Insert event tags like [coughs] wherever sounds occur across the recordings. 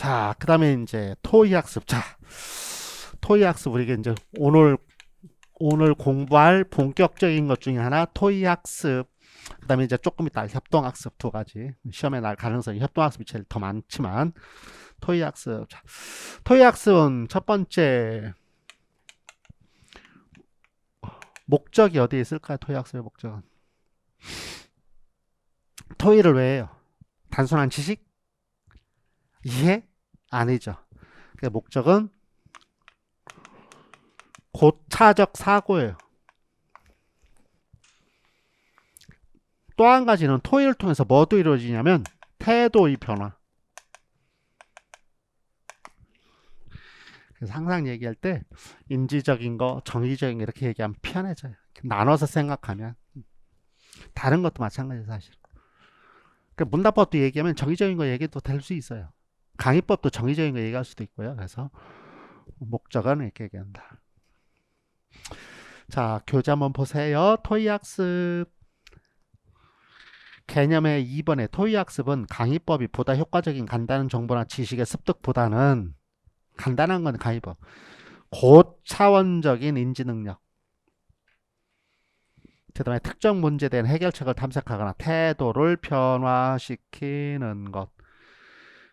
자, 그 다음에 이제 토의 학습. 자, 토의 학습 우리가 이제 오늘 오늘 공부할 본격적인 것 중에 하나 토의 학습. 그 다음에 이제 조금 이따 협동 학습 두 가지. 시험에 날 가능성이 협동 학습이 제일 더 많지만 토의 학습. 자, 토의 학습은 첫 번째 목적이 어디에 있을까요? 토의 학습의 목적은. 토의를 왜 해요? 단순한 지식? 이해? 아니죠. 그 목적은 고차적 사고예요. 또 한 가지는 토의를 통해서 뭐도 이루어지냐면 태도의 변화. 그래서 항상 얘기할 때 인지적인 거, 정의적인 거 이렇게 얘기하면 편해져요. 나눠서 생각하면 다른 것도 마찬가지예요, 사실. 그 문답법도 얘기하면 정의적인 거 얘기도 될 수 있어요. 강의법도 정의적인 거 얘기할 수도 있고요. 그래서 목적은 이렇게 얘기한다. 자, 교재 한번 보세요. 토의 학습. 개념의 2번의 토의 학습은 강의법이 보다 효과적인 간단한 정보나 지식의 습득보다는 간단한 건 강의법. 고차원적인 인지 능력. 그 다음에 특정 문제에 대한 해결책을 탐색하거나 태도를 변화시키는 것.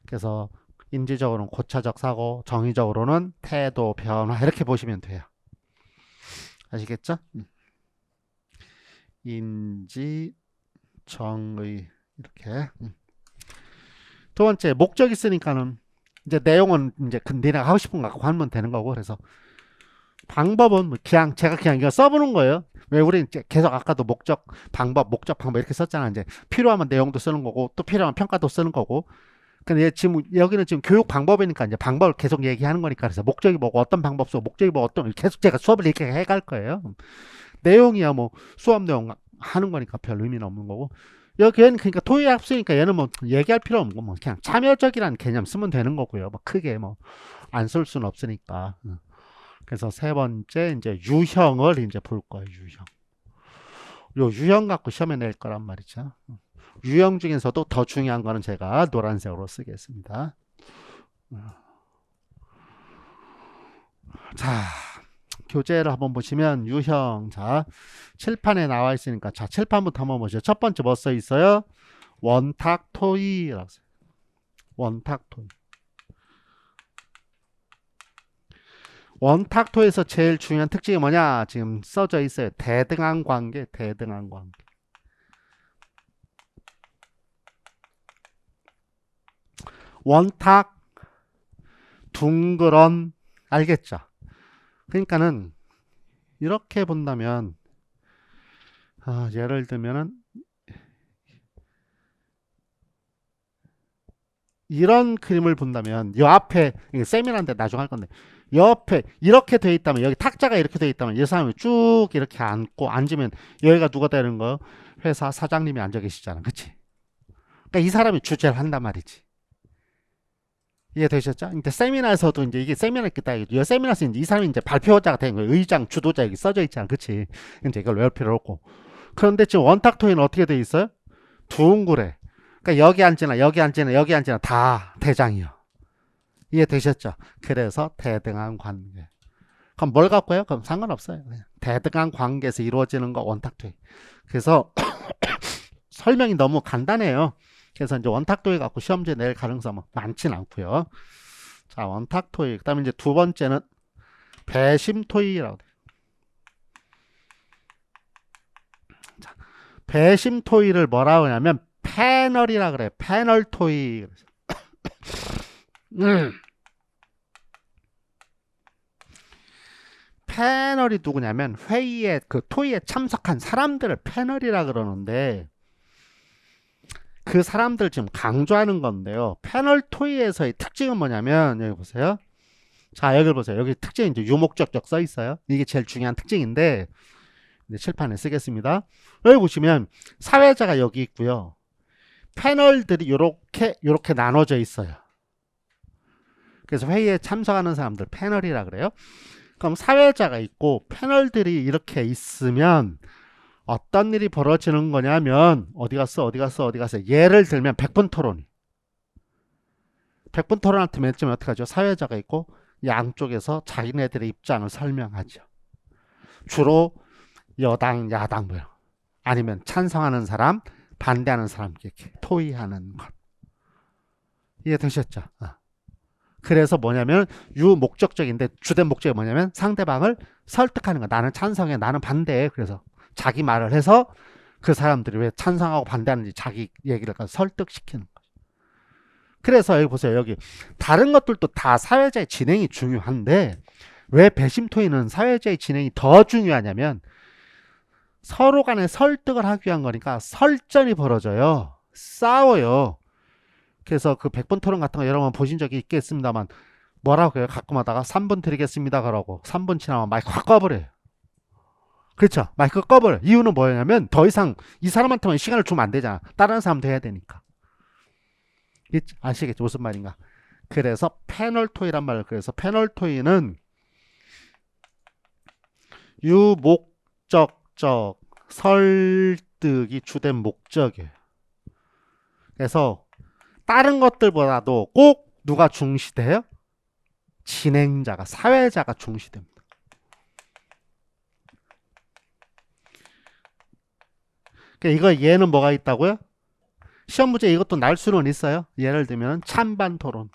그래서 인지적으로는 고차적 사고, 정의적으로는 태도 변화 이렇게 보시면 돼요. 아시겠죠? 음. 인지, 정의 이렇게. 음. 두 번째 목적 있으니까는 이제 내용은 이제 그 니네가 하고 싶은 거 갖고 하면 되는 거고 그래서 방법은 뭐 그냥 제가 그냥 이거 써보는 거예요. 왜 우리 이제 계속 아까도 목적, 방법, 목적, 방법 이렇게 썼잖아. 이제 필요하면 내용도 쓰는 거고 또 필요하면 평가도 쓰는 거고. 근데 지금 여기는 지금 교육 방법이니까 이제 방법을 계속 얘기하는 거니까 그래서 목적이 뭐고 어떤 방법 쓰고 목적이 뭐 어떤 계속 제가 수업을 이렇게 해갈 거예요. 내용이야 뭐 수업 내용 하는 거니까 별 의미는 없는 거고. 여기는 그러니까 토의 합수니까 얘는 뭐 얘기할 필요 없는 거 뭐 그냥 참여적이라는 개념 쓰면 되는 거고요. 뭐 크게 뭐 안 쓸 수는 없으니까. 그래서 세 번째 이제 유형을 이제 볼 거예요. 유형. 요 유형 갖고 시험에 낼 거란 말이죠. 유형 중에서도 더 중요한 거는 제가 노란색으로 쓰겠습니다. 자, 교재를 한번 보시면 유형 자 칠판에 나와 있으니까 자 칠판부터 한번 보시죠. 첫 번째 뭐 써 있어요? 원탁 토의라고 써요. 원탁 토의. 원탁토에서 제일 중요한 특징이 뭐냐? 지금 써져 있어요. 대등한 관계, 대등한 관계. 원탁, 둥그런, 알겠죠? 그러니까는 이렇게 본다면 아, 예를 들면은 이런 그림을 본다면 이 앞에 세미나인데 나중에 할 건데 옆에 이렇게 돼 있다면 여기 탁자가 이렇게 돼 있다면 이 사람이 쭉 이렇게 앉고 앉으면 여기가 누가 되는 거? 회사 사장님이 앉아 계시잖아. 그치? 그러니까 이 사람이 주제를 한단 말이지 이해되셨죠? 근데 세미나에서도 이제 이게 세미나 있겠다. 이 세미나에서 이제 이 사람이 이제 발표자가 된 거예요. 의장, 주도자 여기 써져 있잖아. 그치? 이제 이걸 외울 필요 없고. 그런데 지금 원탁토에는 어떻게 돼 있어요? 둥그래. 그러니까 여기 앉으나 여기 앉으나 여기 앉으나 다 대장이요. 이해되셨죠? 그래서 대등한 관계. 그럼 뭘 갖고 해요? 그럼 상관없어요. 그냥. 대등한 관계에서 이루어지는 거 원탁토. 그래서 [coughs] 설명이 너무 간단해요. 그래서 이제 원탁토에 갖고 시험지에 낼 가능성은 많진 않고요. 자, 원탁토이. 그다음에 이제 두 번째는 배심토이라고 돼요. 자, 배심토이를 뭐라고 하냐면 패널이라 그래. 패널 토이. [coughs] 음. 패널이 누구냐면 회의에 그 토의에 참석한 사람들을 패널이라 그러는데 그 사람들 지금 강조하는 건데요. 패널 토의에서의 특징은 뭐냐면 여기 보세요. 자 여기 보세요. 여기 특징 이제 유목적적 써 있어요. 이게 제일 중요한 특징인데 이제 칠판에 쓰겠습니다. 여기 보시면 사회자가 여기 있고요. 패널들이 이렇게 이렇게 나눠져 있어요. 그래서 회의에 참석하는 사람들 패널이라 그래요. 그럼 사회자가 있고 패널들이 이렇게 있으면 어떤 일이 벌어지는 거냐면 어디 갔어 어디 갔어 어디 갔어 예를 들면 100분 토론 100분 토론할 때맨 처음에 어떻게 하죠? 사회자가 있고 양쪽에서 자기네들의 입장을 설명하죠. 주로 여당, 야당 뭐 아니면 찬성하는 사람, 반대하는 사람 이렇게 토의하는 것. 이해되셨죠? 어. 그래서 뭐냐면 유목적적인데 주된 목적이 뭐냐면 상대방을 설득하는 거. 나는 찬성해, 나는 반대해. 그래서 자기 말을 해서 그 사람들이 왜 찬성하고 반대하는지 자기 얘기를 설득시키는 거. 그래서 여기 보세요. 여기 다른 것들도 다 사회자의 진행이 중요한데 왜 배심 토의는 사회자의 진행이 더 중요하냐면 서로 간에 설득을 하기 위한 거니까 설전이 벌어져요. 싸워요. 그래서 그 100번 토론 같은 거 여러분 보신 적이 있겠습니다만 뭐라고 해요? 가끔 하다가 3분 드리겠습니다. 그러고 3분 지나면 마이크 확 꺼버려요. 그렇죠. 마이크 꺼버려. 이유는 뭐냐면 더 이상 이 사람한테만 시간을 주면 안 되잖아. 다른 사람도 해야 되니까. 이- 아시겠죠? 무슨 말인가? 그래서 패널 토의란 말을 그래서 패널 토의는 유목적적 설득이 주된 목적이에요. 그래서 다른 것들보다도 꼭 누가 중시돼요? 진행자가 사회자가 중시됩니다. 그러니까 이거 얘는 뭐가 있다고요? 시험 문제 이것도 날 수는 있어요. 예를 들면 찬반 토론.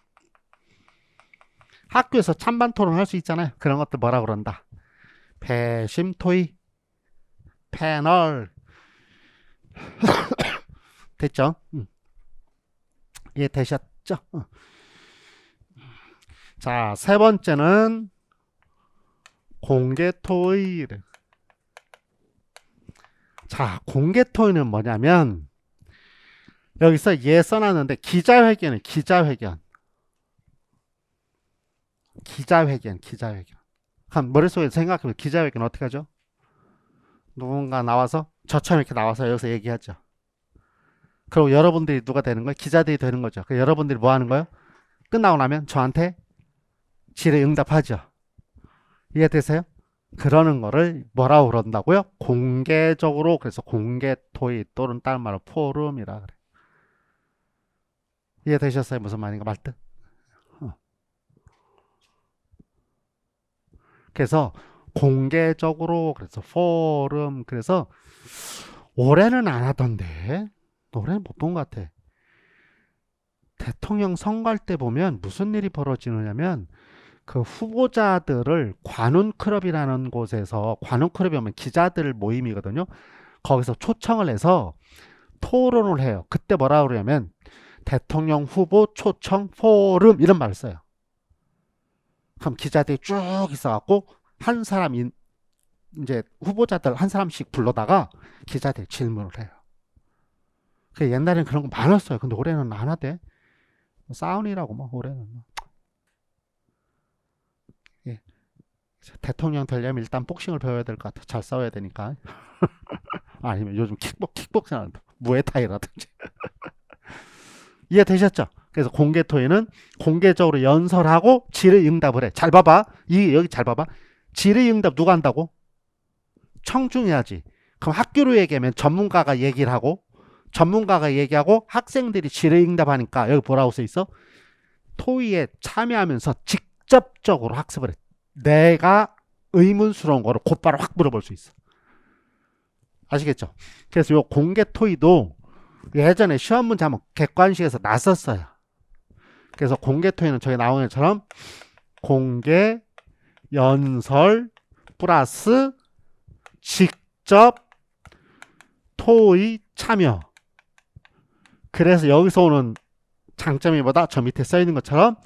학교에서 찬반 토론 할 수 있잖아요. 그런 것들 뭐라 그런다? 배심 토의, 패널. [coughs] 됐죠? 음. 이해 되셨죠? 어. 자, 세 번째는 공개 토의. 자, 공개 토의는 뭐냐면 여기서 예 써놨는데 기자회견은 기자회견. 기자회견, 기자회견. 한 머릿속에 생각해보면 기자회견 어떻게 하죠? 누군가 나와서 저처럼 이렇게 나와서 여기서 얘기하죠. 그리고 여러분들이 누가 되는 거예요? 기자들이 되는 거죠. 그 여러분들이 뭐 하는 거예요? 끝나고 나면 저한테 질의 응답하죠. 이해되세요? 그러는 거를 뭐라고 그런다고요? 공개적으로 그래서 공개 토의 또는 다른 말로 포럼이라 그래. 이해되셨어요? 무슨 말인가 말뜻? 어. 그래서 공개적으로 그래서 포럼 그래서 올해는 안 하던데 올해는 못 본 것 같아. 대통령 선거할 때 보면 무슨 일이 벌어지느냐면 그 후보자들을 관훈 클럽이라는 곳에서 관훈 클럽이 오면 기자들 모임이거든요. 거기서 초청을 해서 토론을 해요. 그때 뭐라 그러냐면 대통령 후보 초청 포럼 이런 말을 써요. 그럼 기자들이 쭉 있어갖고 한 사람 인, 이제 후보자들 한 사람씩 불러다가 기자들이 질문을 해요. 그 옛날에는 그런 거 많았어요. 근데 올해는 안 하대. 싸운이라고 뭐 올해는. 뭐. 예. 대통령 되려면 일단 복싱을 배워야 될 것 같아. 잘 싸워야 되니까. [laughs] 아니면 요즘 킥복 킥복싱 하는 무에타이라든지. [laughs] 이해되셨죠? 그래서 공개 토의는 공개적으로 연설하고 질의 응답을 해. 잘 봐봐. 이 여기 잘 봐봐. 질의 응답 누가 한다고? 청중해야지. 그럼 학교로 얘기하면 전문가가 얘기를 하고 전문가가 얘기하고 학생들이 질의 응답하니까 여기 뭐라고 써 있어? 토의에 참여하면서 직접적으로 학습을 해. 내가 의문스러운 거를 곧바로 확 물어볼 수 있어. 아시겠죠? 그래서 요 공개 토의도 예전에 시험 문제 한번 객관식에서 났었어요. 그래서 공개 토의는 저기 나오는 것처럼 공개 연설 플러스 직접 토의 참여. 그래서 여기서 오는 장점이 뭐다? 저 밑에 써 있는 것처럼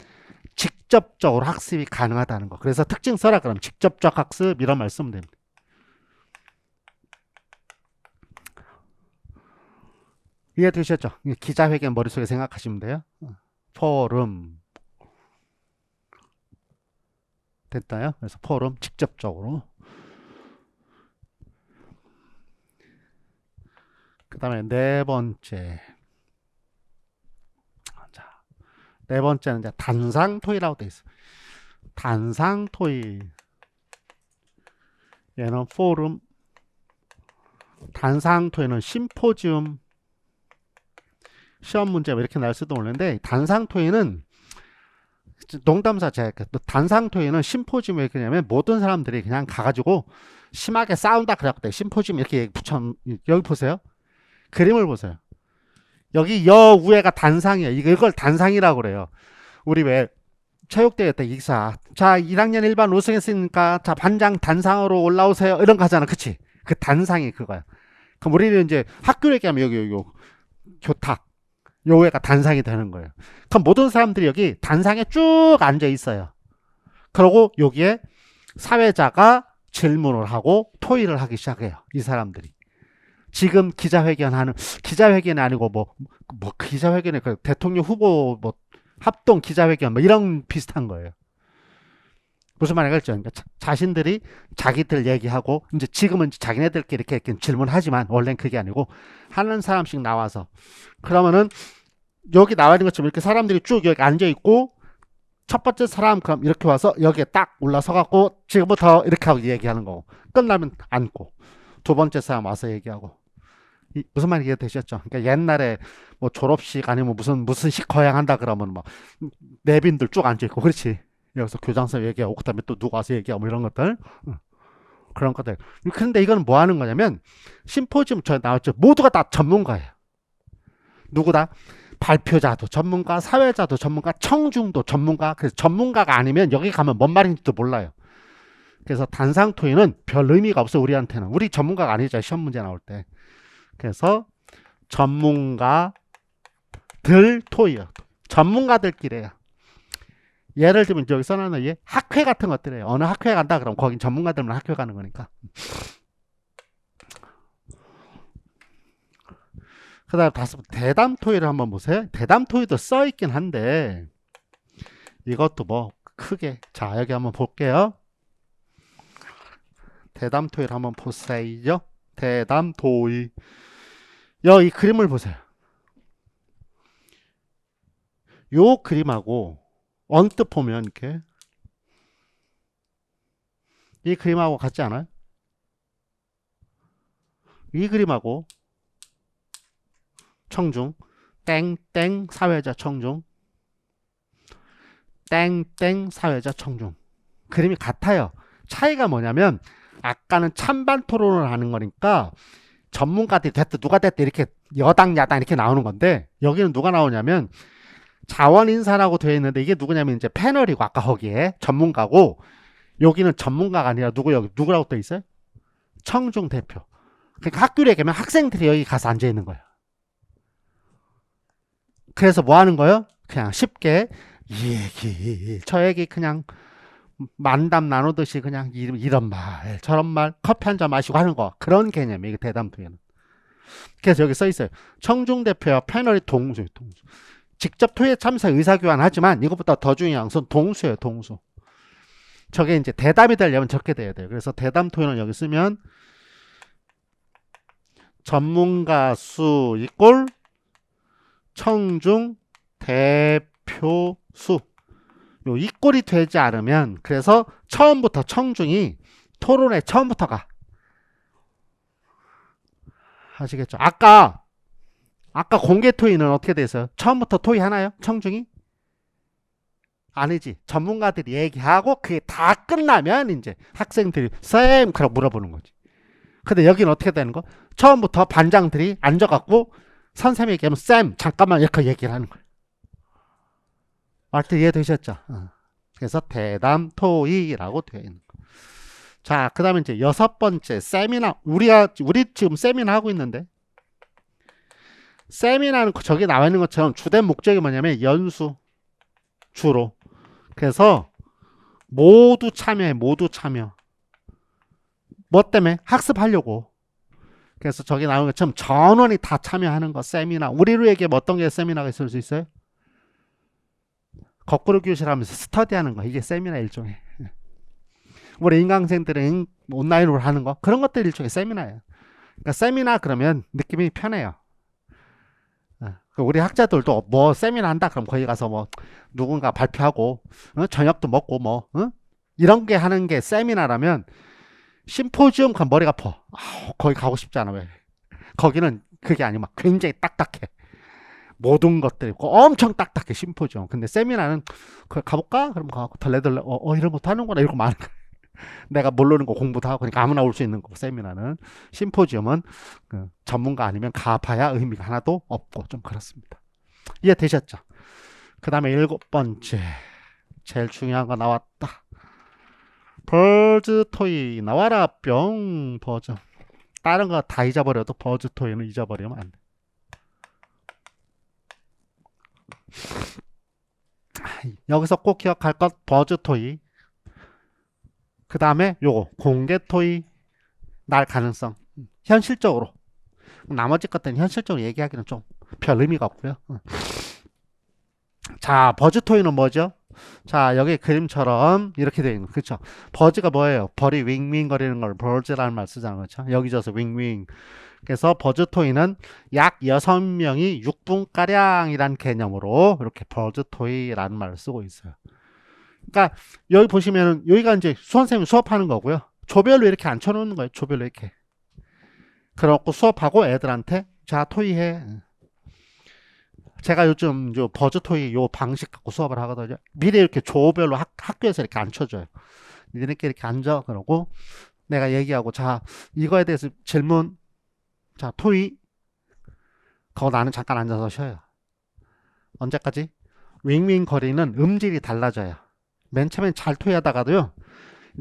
직접적으로 학습이 가능하다는 거. 그래서 특징 써라 그럼 직접적 학습 이런 말 쓰면 됩니다. 이해되셨죠? 기자회견 머릿속에 생각하시면 돼요. 포럼 됐다요? 그래서 포럼 직접적으로 그 다음에 네 번째 자, 네 번째는 이제 단상토의라고 돼 있어. 단상토의 얘는 포럼 단상토의는 심포지움 시험 문제가 이렇게 날 수도 있는데 단상토의는 농담사 제가 또 단상토의는 심포지엄 왜 그러냐면 모든 사람들이 그냥 가가지고 심하게 싸운다 그래갖고 심포지엄 이렇게 붙여 여기 보세요. 그림을 보세요. 여기 여 위에가 단상이에요. 이걸 단상이라고 그래요. 우리 왜 체육대회 때 이사 자 1학년 1반 우승했으니까 자 반장 단상으로 올라오세요. 이런 거 하잖아. 그치? 그 단상이 그거야. 그럼 우리는 이제 학교 얘기하면 여기 여기 요 교탁 요애가 단상이 되는 거예요. 그럼 모든 사람들이 여기 단상에 쭉 앉아 있어요. 그리고 여기에 사회자가 질문을 하고 토의를 하기 시작해요. 이 사람들이 지금 기자회견하는 기자회견이 아니고 뭐뭐 기자회견에 그 대통령 후보 뭐 합동 기자회견 뭐 이런 비슷한 거예요. 무슨 말인가 했죠. 그러니까 자- 자신들이 자기들 얘기하고 이제 지금은 자기네들끼리 이렇게, 질문하지만 원래는 그게 아니고 하는 사람씩 나와서 그러면은 여기 나와 있는 것처럼 이렇게 사람들이 쭉 여기 앉아 있고 첫 번째 사람 그럼 이렇게 와서 여기에 딱 올라서 갖고 지금부터 이렇게 하고 얘기하는 거고 끝나면 앉고 두 번째 사람 와서 얘기하고 이- 무슨 말이 이해되셨죠? 그러니까 옛날에 뭐 졸업식 아니면 무슨 무슨 식 거양 한다 그러면 막 내빈들 쭉 앉아 있고 그렇지. 여기서 교장선 얘기하고 그다음에 또 누가 와서 얘기하고 뭐 이런 것들. 응. 그런 것들. 근데 이거는 뭐 하는 거냐면 심포지엄 저 나왔죠. 모두가 다 전문가예요. 누구다? 발표자도 전문가 사회자도 전문가 청중도 전문가. 그래서 전문가가 아니면 여기 가면 뭔 말인지도 몰라요. 그래서 단상토의는 별 의미가 없어 우리한테는. 우리 전문가가 아니죠 시험 문제 나올 때 그래서 전문가들 토의요. 전문가들끼리예요. 예를 들면 여기 써놨는 예 학회 같은 것들이에요. 어느 학회 간다 그럼 거긴 전문가들만 학회 가는 거니까. 그 다음 다섯 대담 토의를 한번 보세요. 대담 토의도 써 있긴 한데 이것도 뭐 크게 자 여기 한번 볼게요. 대담 토의를 한번 보세요. 대담 토의 여기 그림을 보세요. 요 그림하고 언뜻 보면 이렇게 이 그림하고 같지 않아요? 이 그림하고 청중 땡땡 사회자 청중 땡땡 사회자 청중 그림이 같아요. 차이가 뭐냐면 아까는 찬반 토론을 하는 거니까 전문가들이 됐든 누가 됐든 이렇게 여당 야당 이렇게 나오는 건데 여기는 누가 나오냐면 자원 인사라고 되어 있는데 이게 누구냐면 이제 패널이고 아까 거기에 전문가고 여기는 전문가가 아니라 누구 여기 누구라고 떠 있어요? 청중 대표. 그러니까 학교에 가면 학생들이 여기 가서 앉아 있는 거예요. 그래서 뭐 하는 거예요? 그냥 쉽게 이 얘기 저 얘기 그냥 만담 나누듯이 그냥 이- 이런 말 저런 말 커피 한 잔 마시고 하는 거 그런 개념이에요 이게 대담토에는 그래서 여기 써 있어요. 청중 대표와 패널이 동수예요 동수. 직접 토의에 참석 의사교환하지만 이것보다 더 중요한 것은 동수예요 동수. 저게 이제 대담이 되려면 적게 돼야 돼요. 그래서 대담 토의는 여기 쓰면 전문가 수 이꼴 청중 대표 수 요 이꼴이 되지 않으면 그래서 처음부터 청중이 토론에 처음부터 가 아시겠죠? 아까 아까 공개 토의는 어떻게 돼서 처음부터 토의 하나요? 청중이? 아니지. 전문가들이 얘기하고 그게 다 끝나면 이제 학생들이 쌤 그라고 물어보는 거지. 근데 여기는 어떻게 되는 거? 처음부터 반장들이 앉아갖고 선생님이 얘기하면 쌤 잠깐만 이렇게 얘기를 하는 거예 요. 말뜻 이해되셨죠? 어. 그래서 대담 토의라고 되어 있는 거. 자, 그 다음에 이제 여섯 번째 세미나 우리가 우리 지금 세미나 하고 있는데 세미나는 저기 나와 있는 것처럼 주된 목적이 뭐냐면 연수 주로 그래서 모두 참여해 모두 참여 뭐 때문에 학습하려고 그래서 저기 나오는 것처럼 전원이 다 참여하는 거 세미나 우리로 얘기하면 어떤 게 세미나가 있을 수 있어요? 거꾸로 교실하면서 스터디하는 거 이게 세미나 일종의 우리 인강생들은 온라인으로 하는 거 그런 것들 일종의 세미나예요. 그러니까 세미나 그러면 느낌이 편해요. 어, 그 우리 학자들도 뭐 세미나 한다 그럼 거기 가서 뭐 누군가 발표하고 어, 저녁도 먹고 뭐 어? 이런 게 하는 게 세미나라면 심포지엄 가 머리가 아파. 아우, 거기 가고 싶지 않아 왜? 거기는 그게 아니고 막 굉장히 딱딱해. 모든 것들이 있고 엄청 딱딱해 심포지엄. 근데 세미나는 그 가볼까? 그럼 가고 덜레덜레 어, 어 이런 것도 하는구나 이러고 거야. [laughs] 내가 모르는 거 공부도 하고 그러니까 아무나 올 수 있는 거고 세미나는 심포지엄은 그 전문가 아니면 가봐야 의미가 하나도 없고 좀 그렇습니다. 이해 되셨죠? 그 다음에 일곱 번째 제일 중요한 거 나왔다. 버즈 토이 나와라 뿅 버즈 다른 거 다 잊어버려도 버즈 토이는 잊어버리면 안 돼. 여기서 꼭 기억할 것 버즈 토이 그 다음에 요거 공개 토이 날 가능성 현실적으로 나머지 것들은 현실적으로 얘기하기는 좀 별 의미가 없고요. 어. 자 버즈 토이는 뭐죠? 자 여기 그림처럼 이렇게 되어 있는 그렇죠 버즈가 뭐예요 벌이 윙윙 거리는 걸 버즈라는 말 쓰잖아요 그렇죠 여기 져서 윙윙 그래서 버즈 토이는 약 6명이 6분가량이란 개념으로 이렇게 버즈 토이라는 말을 쓰고 있어요. 그러니까 여기 보시면은 여기가 이제 수험생이 수업하는 거고요. 조별로 이렇게 앉혀놓는 거예요. 조별로 이렇게. 그래갖고 수업하고 애들한테 자 토이해. 제가 요즘 요 버즈 토이 요 방식 갖고 수업을 하거든요. 미리 이렇게 조별로 학, 학교에서 이렇게 앉혀줘요. 니네끼리 이렇게 앉아. 그러고 내가 얘기하고 자 이거에 대해서 질문 자 토이 그거 나는 잠깐 앉아서 쉬어요. 언제까지? 윙윙 거리는 음질이 달라져요. 맨 처음엔 잘 토이하다가도요.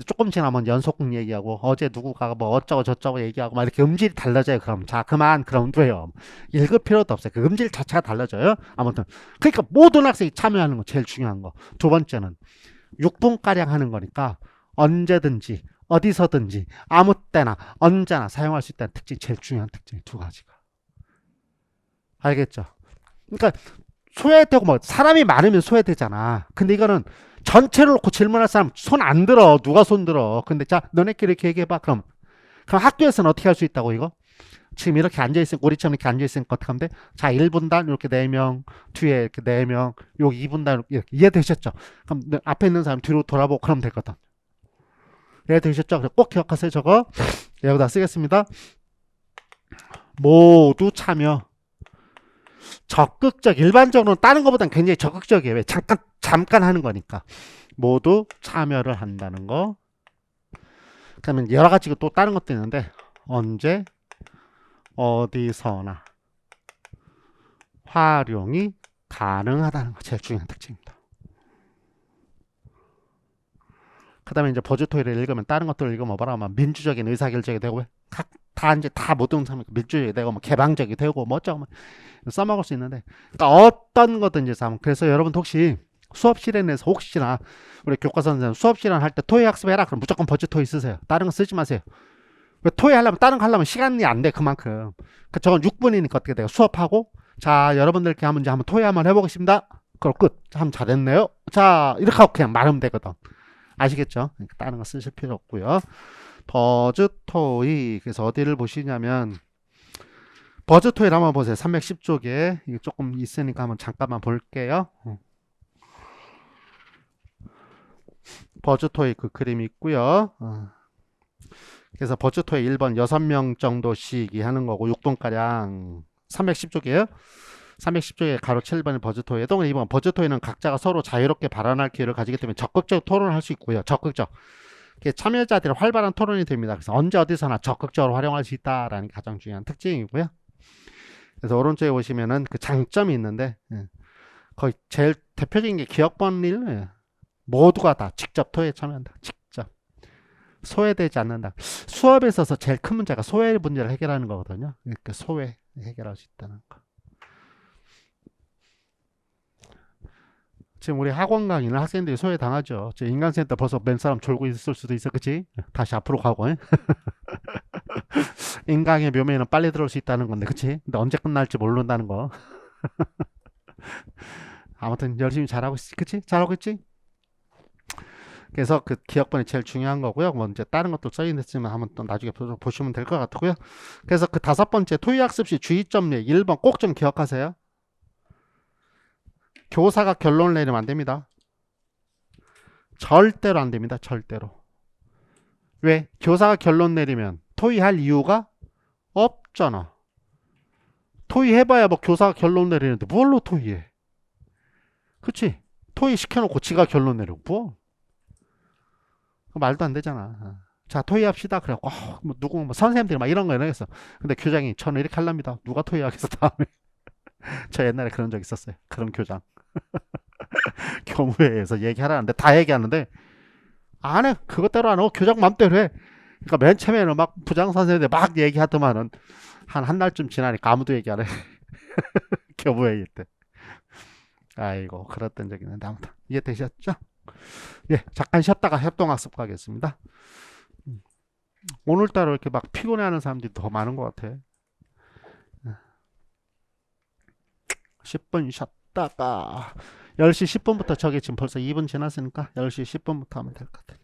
조금 지나면 연속 얘기하고 어제 누구가 뭐 어쩌고 저쩌고 얘기하고 막 이렇게 음질이 달라져요. 그럼 자 그만 그럼 돼요. 읽을 필요도 없어요. 그 음질 자체가 달라져요. 아무튼 그러니까 모든 학생이 참여하는 거 제일 중요한 거. 두 번째는 6분 가량 하는 거니까 언제든지 어디서든지 아무 때나 언제나 사용할 수 있다는 특징이 제일 중요한 특징이 두 가지가. 알겠죠? 그러니까 소외되고 뭐 사람이 많으면 소외되잖아. 근데 이거는 전체를 놓고 질문할 사람 손 안 들어. 누가 손 들어. 근데 자, 너네끼리 이렇게 얘기해봐. 그럼. 그럼 학교에서는 어떻게 할 수 있다고, 이거? 지금 이렇게 앉아있으니까, 우리처럼 이렇게 앉아있으니까 어떻게 하면 돼? 자, 1분단 이렇게 4명, 뒤에 이렇게 4명, 여기 2분단 이렇게. 이해되셨죠? 그럼 앞에 있는 사람 뒤로 돌아보고 그러면 되거든. 이해되셨죠? 그래서 꼭 기억하세요, 저거. 여기다 쓰겠습니다. 모두 참여. 적극적, 일반적으로는 다른 것보다는 굉장히 적극적이에요. 왜? 잠깐, 잠깐 하는 거니까. 모두 참여를 한다는 거. 그러면 여러 가지 또 다른 것도 있는데, 언제, 어디서나 활용이 가능하다는 거 제일 중요한 특징입니다. 그 다음에 이제 버즈토이를 읽으면 다른 것들을 뭐라 하면 민주적인 의사결정이 되고 각, 다 이제 다 모든 사람이 민주적이 되고 뭐 개방적이 되고 뭐 어쩌고 뭐 써먹을 수 있는데 그러니까 어떤 거든지 삼 그래서 여러분 혹시 수업 실현에서 혹시나 우리 교과 선생님 수업 실현 할때 토이 학습해라 그럼 무조건 버즈 토이 쓰세요. 다른 거 쓰지 마세요. 왜 토이 하려면 다른 거 하려면 시간이 안 돼 그만큼. 그 저건 6분이니까 어떻게 돼요? 수업하고 자 여러분들 이렇게 하면 이제 한번 토이 한번 해보겠습니다. 그럼 끝. 하면 잘했네요. 자 이렇게 하고 그냥 말하면 되거든 아시겠죠 그러니까 다른 거 쓰실 필요 없고요 버즈 토이 그래서 어디를 보시냐면 버즈 토이를 한번 보세요 310쪽에 이게 조금 있으니까 한번 잠깐만 볼게요 어. 버즈토이 그 그림이 있고요. 어. 그래서 버즈토이 1번 6명 정도씩이 하는 거고 6번가량 310쪽이에요. 310쪽에 가로 7번이 버즈토이 동은 2번 버즈토이는 각자가 서로 자유롭게 발언할 기회를 가지기 때문에 적극적 토론을 할 수 있고요. 적극적 참여자들이 활발한 토론이 됩니다. 그래서 언제 어디서나 적극적으로 활용할 수 있다라는 게 가장 중요한 특징이고요. 그래서 오른쪽에 보시면은 그 장점이 있는데 예. 거의 제일 대표적인 게 기억번 일 모두가 다 직접 토에 참여한다. 직접. 소외되지 않는다. 수업에 있어서 제일 큰 문제가 소외 문제를 해결하는 거거든요. 그러니까 소외 해결할 수 있다는 거. 지금 우리 학원 강의는 학생들이 소외 당하죠. 저 인간센터 벌써 맨 사람 졸고 있을 수도 있어, 그치? 다시 앞으로 가고. [laughs] 인강의 묘미는 빨리 들어올 수 있다는 건데, 그치? 근데 언제 끝날지 모른다는 거. [laughs] 아무튼 열심히 잘하고 있지, 그치? 잘하고 있지? 그래서 그 기억번이 제일 중요한 거고요. 뭐 이제 다른 것도 써있으면 한번 또 나중에 보시면 될 것 같고요. 그래서 그 다섯 번째 토의 학습 시 주의점 1번 꼭 좀 기억하세요. 교사가 결론을 내리면 안 됩니다. 절대로 안 됩니다. 절대로. 왜? 교사가 결론 내리면 토의할 이유가 없잖아. 토의해봐야 뭐 교사가 결론 내리는데 뭘로 토의해? 그치? 토의 시켜놓고 지가 결론 내리고 뭐? 말도 안 되잖아. 어. 자 토의합시다. 그래갖고 어, 뭐 누구 뭐 선생님들이 막 이런 거 했어. 근데 교장이 저는 이렇게 할랍니다. 누가 토의하겠어 다음에. [laughs] 저 옛날에 그런 적 있었어요. 그런 교장. [laughs] 교무회에서 얘기하라는데 다 얘기하는데 안 해. 그것대로 안 하고 교장 맘대로 해. 그러니까 맨 처음에는 막 부장 선생님들 막 얘기하더만은 한 한 달쯤 지나니까 아무도 얘기 안 해. 교무회의 때. 아이고 그랬던 적이 있는데 아무튼 이해되셨죠? 예, 잠깐 쉬었다가 협동학습 가겠습니다. 음. 오늘따라 이렇게 막 피곤해하는 사람들이 더 많은 것 같아. 10분 쉬었다가 10시 10분부터 저기 지금 벌써 2분 지났으니까 10시 10분부터 하면 될 것 같아.